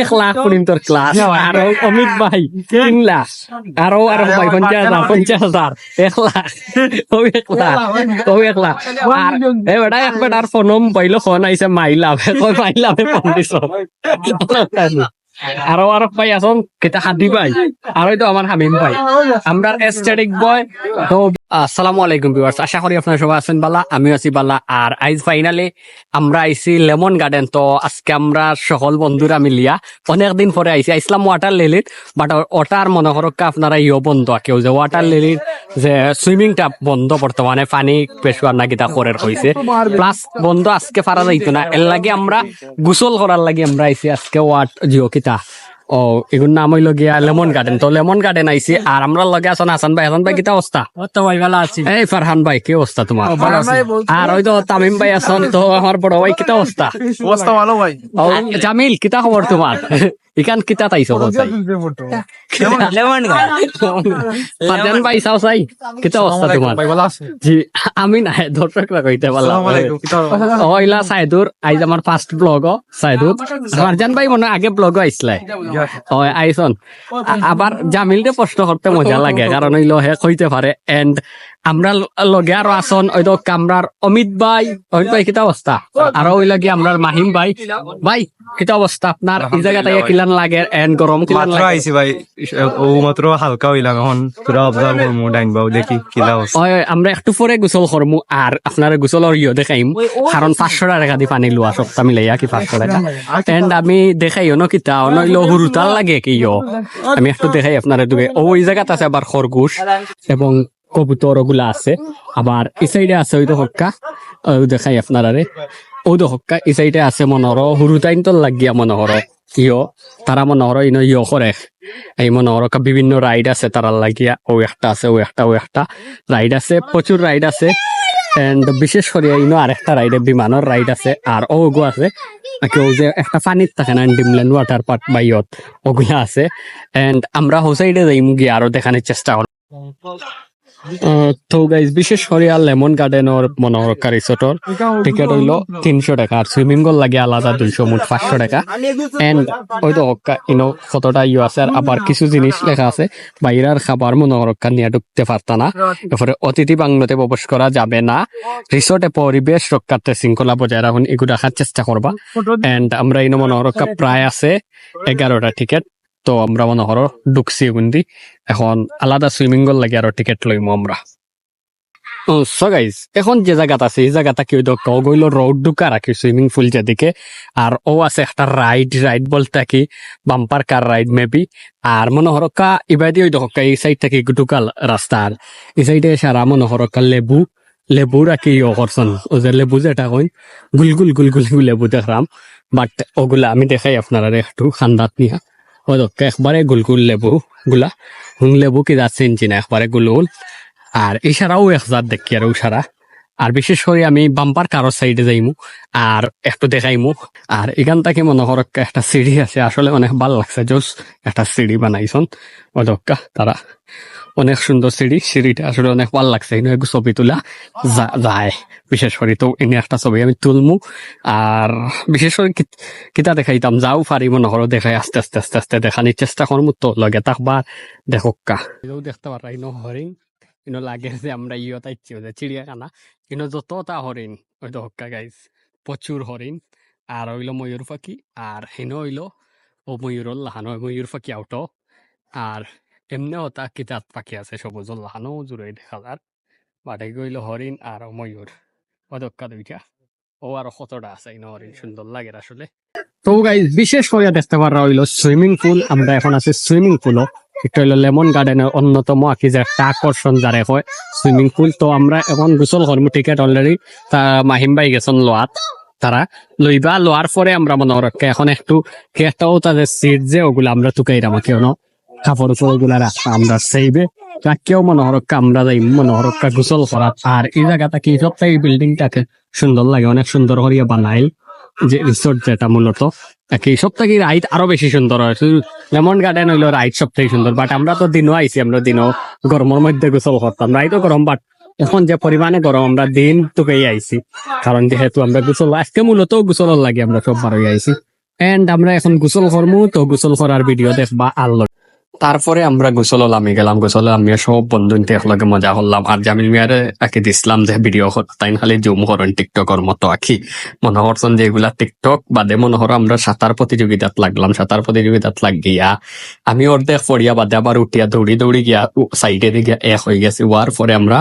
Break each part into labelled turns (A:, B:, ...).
A: এক লাখ পর্যন্ত ক্লাস আর অমিত ভাই তিন লাখ। আরও আরও ভাই পঞ্চাশ হাজার পঞ্চাশ হাজার। এক লাখ। ও এক লাখ। ও এক লাখ। আর এ বেটা এক বেটার ফোনম পাইলো ফোন আইসে মাইলাম কই মাইলাম ফোন দিছ। আরও আরও ভাই আসন কেটা হাদি ভাই। আর তো আমার হামিম ভাই। আমরা এস্থেটিক বয় তো আসসালামু আলাইকুম ভিউয়ার্স, আশা করি আপনারা সবাই আছেন বালা আমি আছি বালা। আর আইজ ফাইনালি আমরা আইছি লেমন গার্ডেন। তো আজকে আমরা সকল বন্ধুরা মিলিয়া অনেকদিন পরে আইছি। আইসলাম ওয়াটার লিলির বাট ওটার মনে করক্কা আপনারা ইও বন্ধ, কেউ যে ওয়াটার লিলির যে সুইমিংটা বন্ধ বর্তমানে পানি পেশোয়ার না কিতা করের হয়েছে প্লাস বন্ধ আজকে ফারা যাইতো না। এর লাগে আমরা গোসল করার লাগে আমরা আইছি আজকে ওয়াট জিও কিতা ও এগুন নাম হইল গিয়া লেমন গার্ডেন। তো লেমন গার্ডেন আইছি আর আমরা লগে আছেন হাসান ভাই। হাসান ভাই কিতা অবস্থা
B: তো ভাই ভালো আছি।
A: এই ফারহান ভাই কি অবস্থা তোমার আর ওই তো তামিম ভাই আছেন তো আমার বড় ভাই কিতা অবস্থা
C: অবস্থা ভালো ভাই।
A: জামিল কিতা খবর তোমার ইকান কিতা তাইছো বলছাই
B: লেমন
A: ফারহান ভাই চাও চাই? কিতা অবস্থা তোমার জি আমি না দর্শকরা কইতে পারলাম
C: আসসালামু আলাইকুম কিতা
A: ওইলা সাইদুর আইজ আমার ফার্স্ট ব্লগ সাইদুর ফারজান ভাই মনে হয় আগে ব্লগ আইসলাই ও আইসন আবার জামিলকে প্রশ্ন করতে মজা লাগে কারণ হইল হে কইতে পারে এন্ড আমরা লগে আরও আসন ওই তো কামরার অমিত ভাই অমিত ভাই কিতা অবস্থা আরও ওই লাগে আমরার মাহিম ভাই। ভাই কিতা অবস্থা? আপনার এই জায়গাটা কিলান লাগে এন্ড গরম কিলান
C: মাত্র আইছি ভাই। ও মাত্র হালকা হইলাম এখন তোরা অবজার্ভ করব ডাইন বাবু দেখি কিলা অবস্থা।
A: ওই আমরা একটু পরে গোসল করমু আর আপনার গোসলের ইয়ে দেখাইম। কারণ পাঁচশো টাকা দি পানি লোৱা সপ্তাহ মিলাইয়া কি পাঁচশো টাকা এন্ড আমি দেখাই ন কিতা নইলো হুরুতাল লাগে কি ইয় আমি একটু দেখাই আপনারা দুগে। ও ওই জায়গাত আছে আবার খরগোশ এবং কবুতর ওগুলা আছে। আবার এই সাইডে আছে ওই তো হক্কা। ও দেখাই আপনারা রে ও তো হক্কা, এই সাইডে আছে মনোহর হুরুতাইন তো লাগিয়া মনোহর ইয় তারা মনোহর ইনো ইয় করে এই মনোহর বিভিন্ন রাইড আছে তারা লাগিয়া। ও একটা আছে ও একটা ও একটা রাইড আছে প্রচুর রাইড আছে। এন্ড বিশেষ করে ইনো আরেকটা রাইডে বিমানের রাইড আছে আর ওগো আছে। কেউ যে একটা পানির থাকে না ডিমল্যান্ড ওয়াটার পার্ক বাইয়ত ওগুলা আছে। এন্ড আমরা হোসাইডে যাইম গিয়ে আরও দেখানোর চেষ্টা করব তো গাইজ বিশেষ করে আর লেমন গার্ডেনের মনোহরকা রিসোর্টর টিকেট হইল তিনশো টাকা আর সুইমিং পুল লাগে আলাদা দুইশো মোট পাঁচশো টাকা। এন্ড ওই তো ইনো কতটা ইয়ে আছে আর আবার কিছু জিনিস লেখা আছে। বাইরের খাবার মনোহরকা নিয়ে ঢুকতে পারতা না। এরপরে অতিথি বাংলোতে প্রবেশ করা যাবে না। রিসোর্টে পরিবেশ রক্ষার্থে শৃঙ্খলা বজায় রাখুন, এগুলো রাখার চেষ্টা করবা। এন্ড আমরা ইনো মনোহরকা প্রায় আছে। এগারোটা টিকেট তো আমরা মনোহর ঢুকছি গুন্দি এখন আলাদা সুইমিং পুল লাগে আরও টিকেট লইমু আমরা। সো গাইজ এখন যে জায়গাটা আছে, এই জায়গাটা কি হইতো কও গইলো রোড ঢুকা রাখি সুইমিং পুল যেদিকে আর ও আছে একটা রাইড রাইড বলতে কি বাম্পার কার রাইড মেবি আর মনোহরকা ইবাদি ওই দহকা এই সাইড থেকে ঢুকাল রাস্তা আর এই সাইডে সারা মনোহরকা লেবু লেবু রাখি ও করছন ও যে লেবু যেটা কই গুলগুল গুলগুল লেবু দেখলাম বাট ওগুলা আমি দেখাই আপনারা একটু, খান্দাত নিয়া ও তো একবারে গুলগুল লেবু গুলা? হুং লেবু কি যাচ্ছে না, একবারে গুলগুল আর এছাড়াও এক জাত দেখি আর সারা আর বিশেষ করে আমি বাম্পার কারোর সাইডে যাইমু, আর একটু দেখাইমু। আর এখান থেকে মনে করো একটা সিঁড়ি আছে, আসলে অনেক ভালো লাগছে জোস একটা সিঁড়ি বানাইছন। অদক্কা তারা অনেক সুন্দর সিঁড়ি সিঁড়িটা আসলে অনেক ভালো লাগছে এনে ছবি তোলা যায়। বিশেষ করে তো এনে একটা ছবি আমি তুলমু। আর বিশেষ করে কিতা দেখাইতাম যাও পারি মনে করো দেখাই আস্তে আস্তে আস্তে আস্তে দেখানির চেষ্টা করমু তো লগে থাকবার দেখোক্কা। দেখতে পারাই ন হরিণ কিন্তু লাগে যে আমরা ইয়ে তাইছি চিড়িয়াখানা কিন্তু যতটা হরিণ ওই তো হক্কা গাইজ প্রচুর হরিণ আর হইল ময়ূর পাখি আর হেন হইল ও ময়ূরর লাহানো ময়ূর পাখি আউট আর এমনি ওটা কিতাব পাখি আছে? সবুজর লাহানো জুড়ে দেখা যার বাটে গইলো হরিণ আর ময়ূর। ও দক্কা দুইটা। ও আর কতটা আছে? ইনো হরিণ সুন্দর লাগে আসলে। তো গাইজ বিশেষ করে দেখতে পারা হইল সুইমিং পুল। আমরা এখন আছি সুইমিং পুলও এটা হইল লেমন গার্ডেনের অন্যতম আকি যে একটা আকর্ষণ যারে হয় সুইমিং পুল। তো আমরা এখন গোসল করব টিকেট অলরেডি তা মাহিম ভাই গেছেন লোয়াত তারা লইবা লোয়ার পরে আমরা মনে রক্ষা এখন একটু কেটাও তাদের সিট যে ওগুলো আমরা টুকাইরাম কেউ ন কাপড় উপর আমরা সেইবে কেউ মনোহরক্কা আমরা যাই মনোহরক্কা গোসল করা আর এই জায়গাটা কি, সবটাই বিল্ডিংটাকে সুন্দর লাগে, অনেক সুন্দর করিয়া বানাইল যে রিসোর্ট যেটা মূলত। এই থেকে রাইড আরও বেশি সুন্দর হয়? লেমন গার্ডেন হইল সব থেকে সুন্দর বাট আমরা তো দিনও আইছি, আমরা দিনও গরমের মধ্যে গোসল করতাম। রাইডও গরম বাট এখন যে পরিমাণে গরম, আমরা দিন টুকেই আইছি। কারণ যেহেতু আমরা গোসল, আজকে মূলত গোসল লাগে আমরা সব বার হয়ে আইছি। এন্ড আমরা এখন গোসল করমু, তো গোসল করার ভিডিও দেখবা আল্লাহ তারপরে আমরা গোসল আমি গেলাম, গোসল আমি সব বন্ধু একলগে মজা করলাম। আর জামিল মিয়ারে আঁকি দিছিলাম যে ভিডিও তাই খালি জুম করেন টিকটকর মতো আঁকি। মনে করছেন যে এগুলা টিকটক, বাদে মনে করো আমরা সাঁতার প্রতিযোগিতাত লাগলাম। সাঁতার প্রতিযোগিতাত লাগ গিয়া আমি অর্ধেক পড়িয়া, বাদে আবার উঠিয়া দৌড়ি দৌড়ি গিয়া সাইডে গিয়া এক হয়ে গেছে। হওয়ার পরে আমরা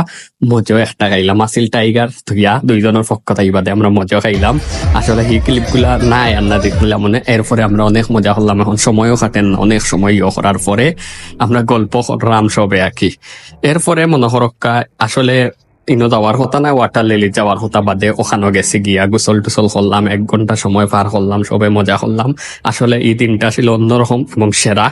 A: মজা একটা খাইলাম। আসিল টাইগার ধুইয়া দুইজনের পক্ষ তাই বাদে আমরা মজা খাইলাম। আসলে সেই ক্লিপগুলা নাই আর না দেখলাম মানে। এরপরে আমরা অনেক মজা করলাম। এখন সময়ও কাটেন অনেক সময় ইয়ে করার পরে আমরা গল্প রাম সবে আঁকি। এরপরে মনোহরক্কা আসলে ইনো যাওয়ার হতা না ওয়াটার লিলি যাওয়ার হতা বাদে ওখানে গেছি গিয়া, গোসল টুসল করলাম, এক ঘণ্টা সময় পার করলাম, সবে মজা করলাম। আসলে এই দিনটা ছিল অন্যরকম এবং সেরা।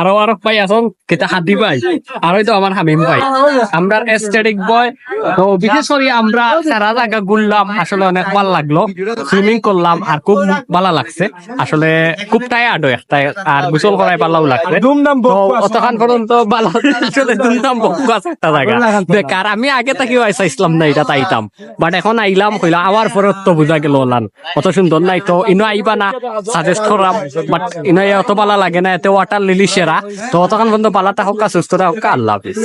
A: আরও আরও ভাই আছেন কেটা হাদি ভাই? আর তো আমার হামিম ভাই। আমরা এস্থেটিক বয় তো বিশেষ করে আমরা সারা জায়গা ঘুরলাম আসলে অনেক ভালো লাগল। সুইমিং করলাম আর খুব ভালো লাগছে। আসলে খুব টায়ার্ড হয়ে আর গোসল করাই ভালো লাগছে। তো অতখান পর্যন্ত ভালো আসলে দুমদাম বকু আছে একটা জায়গা। বেকার আমি আগে থাকি চাইছিলাম না এটা তাইতাম। বাট এখন আইলাম কইলাম আবার পরে তো বুঝা গেল ওলান। অত সুন্দর নাই তো ইনো আইবা না সাজেস্ট করাম। বাট ইনো অত ভালো লাগে না এতে ওয়াটার লিলি সেরা তো তখন বন্ধু পালাটা হোক সুস্থ হোক আল্লাহ হাফিজ।